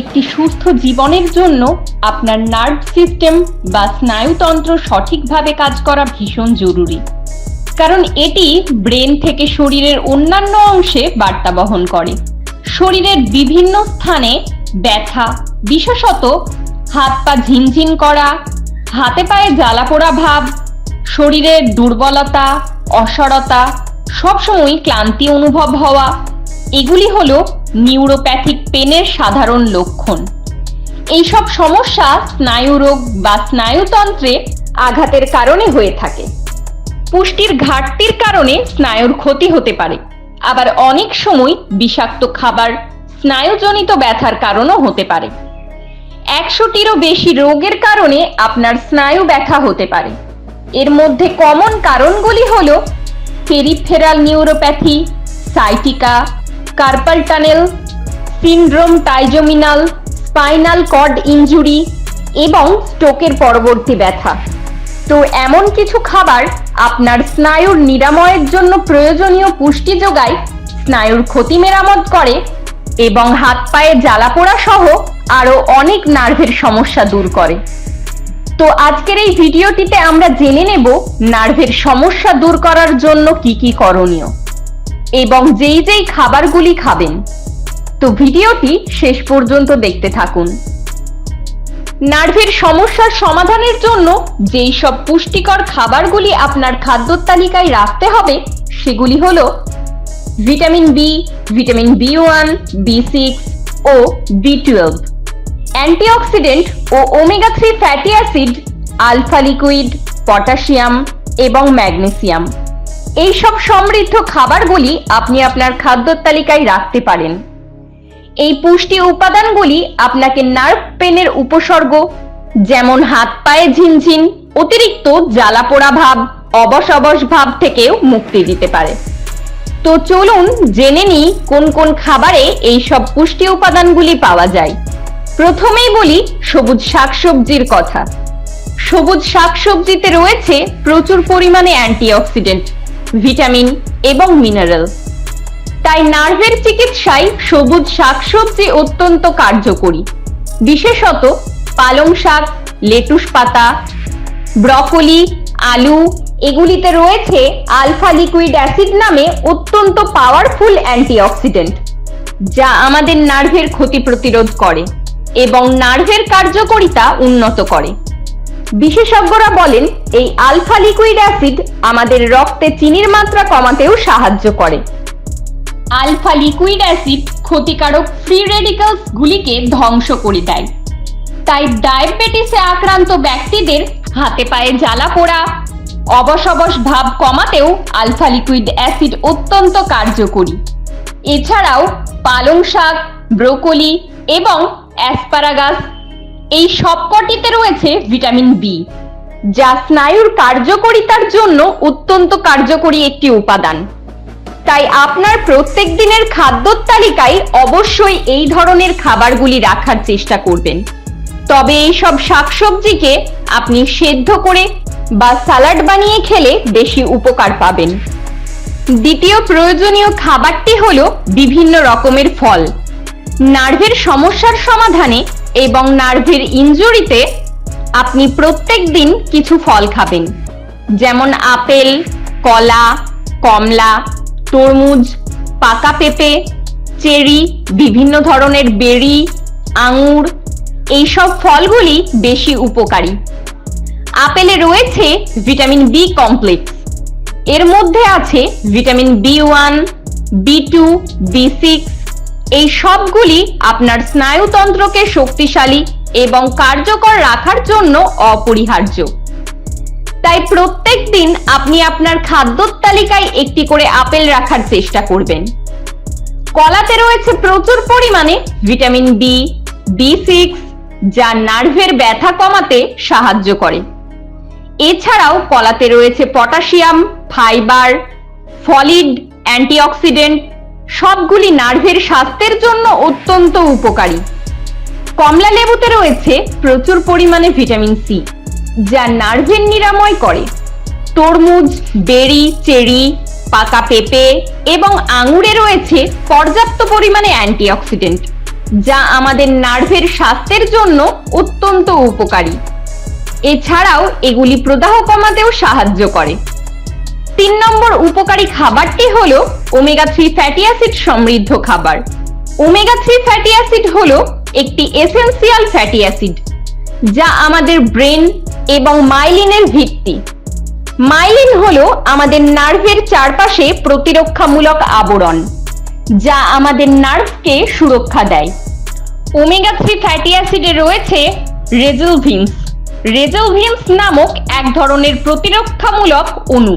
একটি সুস্থ জীবনের জন্য আপনার নার্ভ সিস্টেম বা স্নায়ুতন্ত্র সঠিকভাবে কাজ করা ভীষণ জরুরি। কারণ এটি ব্রেন থেকে শরীরের অন্যান্য অংশে বার্তা বহন করে। শরীরের বিভিন্ন স্থানে ব্যথা, বিশেষত হাত পা ঝিনঝিন করা, হাতে পায়ে জ্বালা পোড়া ভাব, শরীরের দুর্বলতা, অসারতা সবসময় ক্লান্তি অনুভব হওয়া এগুলি হল নিউরোপ্যাথিক পেনের সাধারণ লক্ষণ। এইসব সমস্যা স্নায়ুরোগ বা স্নায়ুতন্ত্রে আঘাতের কারণে হয়ে থাকে। পুষ্টির ঘাটতির কারণে স্নায়ুর ক্ষতি হতে পারে। আবার অনেক সময় বিষাক্ত খাবার, স্নায়ুজনিত ব্যথার কারণও হতে পারে। একশোটিরও বেশি রোগের কারণে আপনার স্নায়ু ব্যথা হতে পারে। এর মধ্যে কমন কারণগুলি হল peripheral neuropathy, sciatica carpal tunnel syndrome trigeminal spinal cord injury এবং স্ট্রোকের পরবর্তী ব্যথা। তো এমন কিছু খাবার আপনার স্নায়ুর নিরাময়ের জন্য প্রয়োজনীয় পুষ্টি যোগায় স্নায়ুর ক্ষতি মেরামত করে এবং হাত পায়ে জ্বালা পোড়া সহ আরও অনেক নার্ভের সমস্যা দূর করে। তো আজকের এই ভিডিওটিতে আমরা জেনে নেব নার্ভের সমস্যা দূর করার জন্য কি কি করণীয়। এবং যেই যেই খাবারগুলি খাবেন। তো ভিডিওটি শেষ পর্যন্ত দেখতে থাকুন। নার্ভের সমস্যার সমাধানের জন্য যেই সব পুষ্টিকর খাবারগুলি আপনার খাদ্য তালিকায় রাখতে হবে, সেগুলি হলো vitamin B vitamin B one B six ও বি টুয়েলভ অ্যান্টিঅক্সিডেন্ট ও omega three fatty acid, alpha liquid, potassium এবং ম্যাগনেসিয়াম। এই সব সমৃদ্ধ খাবারগুলি আপনি আপনার খাদ্য তালিকায় রাখতে পারেন। এই পুষ্টি উপাদানগুলি আপনাকে নার্ভ পেনের উপসর্গ, যেমন হাত পায়ে ঝিনঝিন, অতিরিক্ত জ্বালা পোড়া ভাব, অবশ অবশ ভাব থেকেও মুক্তি দিতে পারে। তো চলুন জেনে নিই কোন কোন খাবারে এই সব পুষ্টি উপাদানগুলি পাওয়া যায়। প্রথমেই বলি সবুজ শাকসবজির কথা। সবুজ শাকসবজিতে রয়েছে প্রচুর পরিমাণে অ্যান্টিঅক্সিডেন্ট। ভিটামিন এবং মিনারেল তাই নার্ভের চিকিৎসায় সবুজ শাকসবজি অত্যন্ত কার্যকরী। বিশেষত পালং শাক, লেটুস পাতা, ব্রকলি, আলু, এগুলিতে রয়েছে আলফা লিকুইড অ্যাসিড নামে অত্যন্ত পাওয়ারফুল অ্যান্টিঅক্সিডেন্ট, যা আমাদের নার্ভের ক্ষতি প্রতিরোধ করে এবং নার্ভের কার্যকারিতা উন্নত করে। বিশেষজ্ঞরা বলেন, এই আলফা লিকুইড অ্যাসিড আমাদের রক্তে চিনির মাত্রা কমাতেও সাহায্য করে। আলফা লিকুইড অ্যাসিড ক্ষতিকারক ফ্রি রেডিক্যালস গুলিকে ধ্বংস করে দেয়। তাই ডায়াবেটিসে আক্রান্ত ব্যক্তিদের হাতে পায়ে জ্বালা পোড়া অবসবস ভাব কমাতেও আলফা লিকুইড অ্যাসিড অত্যন্ত কার্যকরী। এছাড়াও পালং শাক, ব্রোকলি এবং অ্যাসপারাগাস এই সবকটিতে রয়েছে ভিটামিন বি যা স্নায়ুর কার্যকরিতার জন্য অত্যন্ত কার্যকরী একটি উপাদান। তাই আপনার প্রত্যেক দিনের খাদ্য তালিকায় অবশ্যই এই ধরনের খাবারগুলি রাখার চেষ্টা করবেন। তবে এই সব শাকসবজিকে আপনি সেদ্ধ করে বা সালাড বানিয়ে খেলে বেশি উপকার পাবেন। দ্বিতীয় প্রয়োজনীয় খাবারটি হলো বিভিন্ন রকমের ফল। নার্ভের সমস্যার সমাধানে এবং নার্ভের ইনজুরিতে আপনি প্রত্যেক দিন কিছু ফল খাবেন। যেমন আপেল, কলা, কমলা, তরমুজ, পাকা পেঁপে, চেরি, বিভিন্ন ধরনের বেরি, আঙুর, এইসব ফলগুলি বেশি উপকারী। আপেলে রয়েছে ভিটামিন বি কমপ্লেক্স। এর মধ্যে আছে vitamin B one, B two, B six এই সবগুলি আপনার স্নায়ুতন্ত্রকে শক্তিশালী এবং কার্যকর রাখার জন্য অপরিহার্য। তাই প্রত্যেক দিন আপনি আপনার খাদ্য তালিকায় একটি করে আপেল রাখার চেষ্টা করবেন। কলাতে রয়েছে প্রচুর পরিমাণে ভিটামিন বি বি সিক্স যা নার্ভের ব্যথা কমাতে সাহায্য করে। এছাড়াও কলাতে রয়েছে পটাশিয়াম, ফাইবার, ফলিড, অ্যান্টিঅক্সিডেন্ট সবগুলি নার্ভের স্বাস্থ্যের জন্য অত্যন্ত উপকারী। কমলা লেবুতে রয়েছে প্রচুর পরিমাণে ভিটামিন সি, যা নার্ভের নিরাময় করে। তরমুজ, বেরি, চেরি, পাকা পেঁপে এবং আঙুরে রয়েছে পর্যাপ্ত পরিমাণে অ্যান্টিঅক্সিডেন্ট, যা আমাদের নার্ভের স্বাস্থ্যের জন্য অত্যন্ত উপকারী। এছাড়াও এগুলি প্রদাহ কমাতেও সাহায্য করে। তিন নম্বর উপকারী খাবারটি হলো ওমেগা থ্রি ফ্যাটি অ্যাসিড সমৃদ্ধ খাবার। ওমেগা থ্রি ফ্যাটি অ্যাসিড হলো একটি এসেন্সিয়াল ফ্যাটি অ্যাসিড যা আমাদের ব্রেন এবং মাইলিনের ভিত্তি। মাইলিন হলো আমাদের নার্ভের চারপাশে প্রতিরক্ষামূলক আবরণ, যা আমাদের নার্ভকে সুরক্ষা দেয়। ওমেগা থ্রি ফ্যাটি অ্যাসিডে রয়েছে রেজলভিমস রেজলভিমস নামক এক ধরনের প্রতিরক্ষামূলক অণু।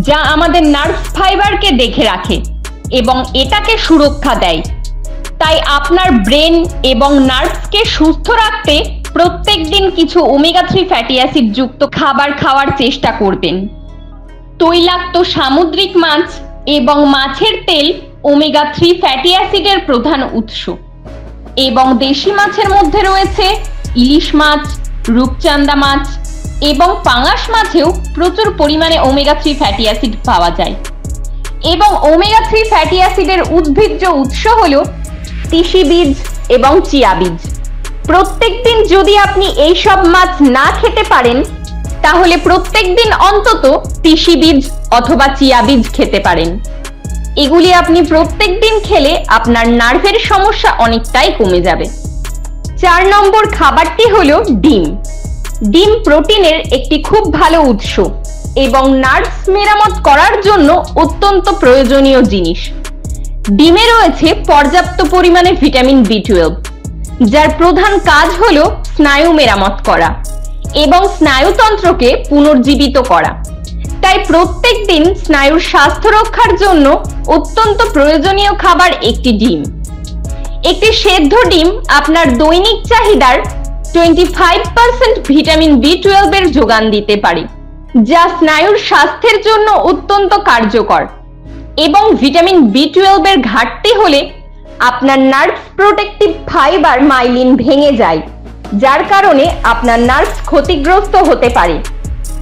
যা আমাদের নার্ভ ফাইবারকে দেখে রাখে এবং এটাকে সুরক্ষা দেয়। তাই আপনার ব্রেন এবং নার্ভসকে সুস্থ রাখতে প্রত্যেক দিন কিছু ওমেগা থ্রি ফ্যাটি অ্যাসিড যুক্ত খাবার খাওয়ার চেষ্টা করবেন। তৈলাক্ত সামুদ্রিক মাছ এবং মাছের তেল ওমেগা থ্রি ফ্যাটি অ্যাসিডের প্রধান উৎস। এবং দেশি মাছের মধ্যে রয়েছে ইলিশ মাছ রূপচান্দা মাছ এবং পাঙাশ মাছেও প্রচুর পরিমাণে ওমেগা থ্রি ফ্যাটি অ্যাসিড পাওয়া যায়। এবং ওমেগা থ্রি ফ্যাটি অ্যাসিডের উদ্ভিজ্জ উৎস হল তিসি বীজ এবং চিয়া বীজ। প্রত্যেকদিন যদি আপনি এইসব মাছ না খেতে পারেন, তাহলে প্রত্যেকদিন অন্তত তিসি বীজ অথবা চিয়া বীজ খেতে পারেন। এগুলি আপনি প্রত্যেকদিন খেলে আপনার নার্ভের সমস্যা অনেকটাই কমে যাবে। চার নম্বর খাবারটি হলো ডিম। ডিম প্রোটিনের একটি খুব ভালো উৎস এবং নার্ভস মেরামত করার জন্য অত্যন্ত প্রয়োজনীয় জিনিস। ডিমে রয়েছে পর্যাপ্ত পরিমাণে ভিটামিন বি টুয়েলভ যার প্রধান কাজ হল স্নায়ু মেরামত করা এবং স্নায়ুতন্ত্রকে পুনর্জীবিত করা। তাই প্রত্যেক দিন স্নায়ুর স্বাস্থ্য রক্ষার জন্য অত্যন্ত প্রয়োজনীয় খাবার একটি ডিম। একটি সেদ্ধ ডিম আপনার দৈনিক চাহিদার twenty five percent vitamin B টুয়েলভের যোগান দিতে পারে, যা স্নায়ুর স্বাস্থ্যের জন্য অত্যন্ত কার্যকর। এবং ভিটামিন বি টুয়েলভের ঘাটতি হলে আপনার নার্ভ প্রোটেক্টিভ ফাইবার মাইলিন ভেঙে যায়, যার কারণে আপনার নার্ভ ক্ষতিগ্রস্ত হতে পারে।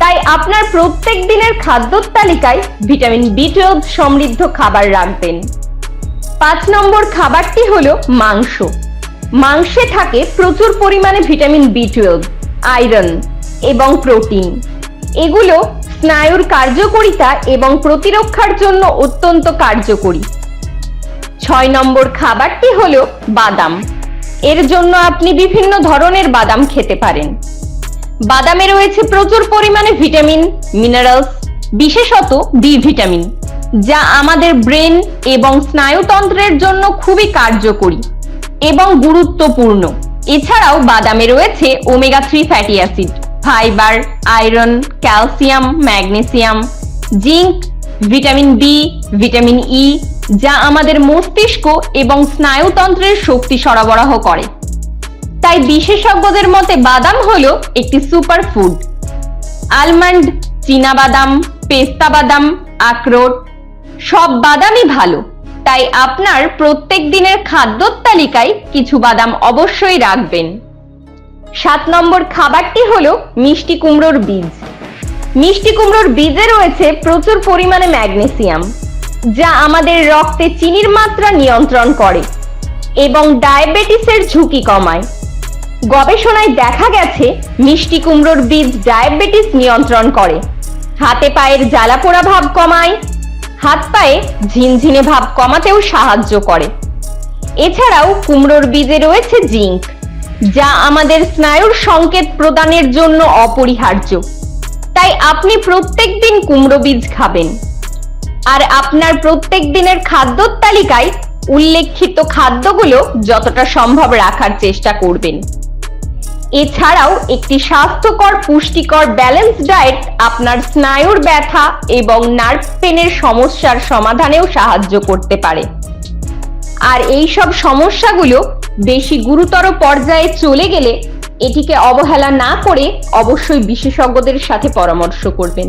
তাই আপনার প্রত্যেক দিনের খাদ্যর তালিকায় ভিটামিন বি টুয়েলভ সমৃদ্ধ খাবার রাখবেন। পাঁচ নম্বর খাবারটি হলো মাংস। মাংসে থাকে প্রচুর পরিমাণে ভিটামিন বি টুয়েলভ আয়রন এবং প্রোটিন এগুলো স্নায়ুর কার্যকরিতা এবং প্রতিরক্ষার জন্য অত্যন্ত কার্যকরী। ছয় নম্বর খাবারটি হলো বাদাম। এর জন্য আপনি বিভিন্ন ধরনের বাদাম খেতে পারেন। বাদামে রয়েছে প্রচুর পরিমাণে ভিটামিন মিনারেলস বিশেষত বি ভিটামিন যা আমাদের ব্রেন এবং স্নায়ুতন্ত্রের জন্য খুবই কার্যকরী। এবং গুরুত্বপূর্ণ। এছাড়াও বাদামে রয়েছে omega three fatty acid fibre iron calcium magnesium zinc vitamin B vitamin E যা আমাদের মস্তিষ্ক এবং স্নায়ুতন্ত্রের শক্তি সরবরাহ করে। তাই বিশেষজ্ঞদের মতে বাদাম হলো একটি সুপার ফুড আলমন্ড চীনা বাদাম পেস্তা বাদাম আখরোট, সব বাদামই ভালো। তাই আপনার প্রত্যেক দিনের খাদ্যর তালিকায় কিছু বাদাম অবশ্যই রাখবেন। সাত নম্বর খাবারটি হলো মিষ্টি কুমড়োর বীজ। মিষ্টি কুমড়োর বীজে রয়েছে প্রচুর পরিমাণে ম্যাগনেসিয়াম, যা আমাদের রক্তে চিনির মাত্রা নিয়ন্ত্রণ করে এবং ডায়াবেটিসের ঝুঁকি কমায়। গবেষণায় দেখা গেছে, মিষ্টি কুমড়োর বীজ ডায়াবেটিস নিয়ন্ত্রণ করে। হাতে পায়ের জ্বালাপোড়া ভাব কমায়, হাত পায়ে ঝিনঝিনে ভাব কমাতেও সাহায্য করে। এছাড়াও কুমড়োর বীজে রয়েছে জিঙ্ক, যা আমাদের স্নায়ুর সংকেত প্রদানের জন্য অপরিহার্য। তাই আপনি প্রত্যেক দিন কুমড়ো বীজ খাবেন। আর আপনার প্রত্যেক দিনের খাদ্যর তালিকায় উল্লেখিত খাদ্যগুলো যতটা সম্ভব রাখার চেষ্টা করবেন। এছাড়াও একটি স্বাস্থ্যকর, পুষ্টিকর ব্যালেন্স ডায়েট আপনার স্নায়ুর ব্যথা এবং নার্ভ পেনের সমস্যার সমাধানেও সাহায্য করতে পারে। আর এই সব সমস্যাগুলো বেশি গুরুতর পর্যায়ে চলে গেলে এটিকে অবহেলা না করে অবশ্যই বিশেষজ্ঞদের সাথে পরামর্শ করবেন।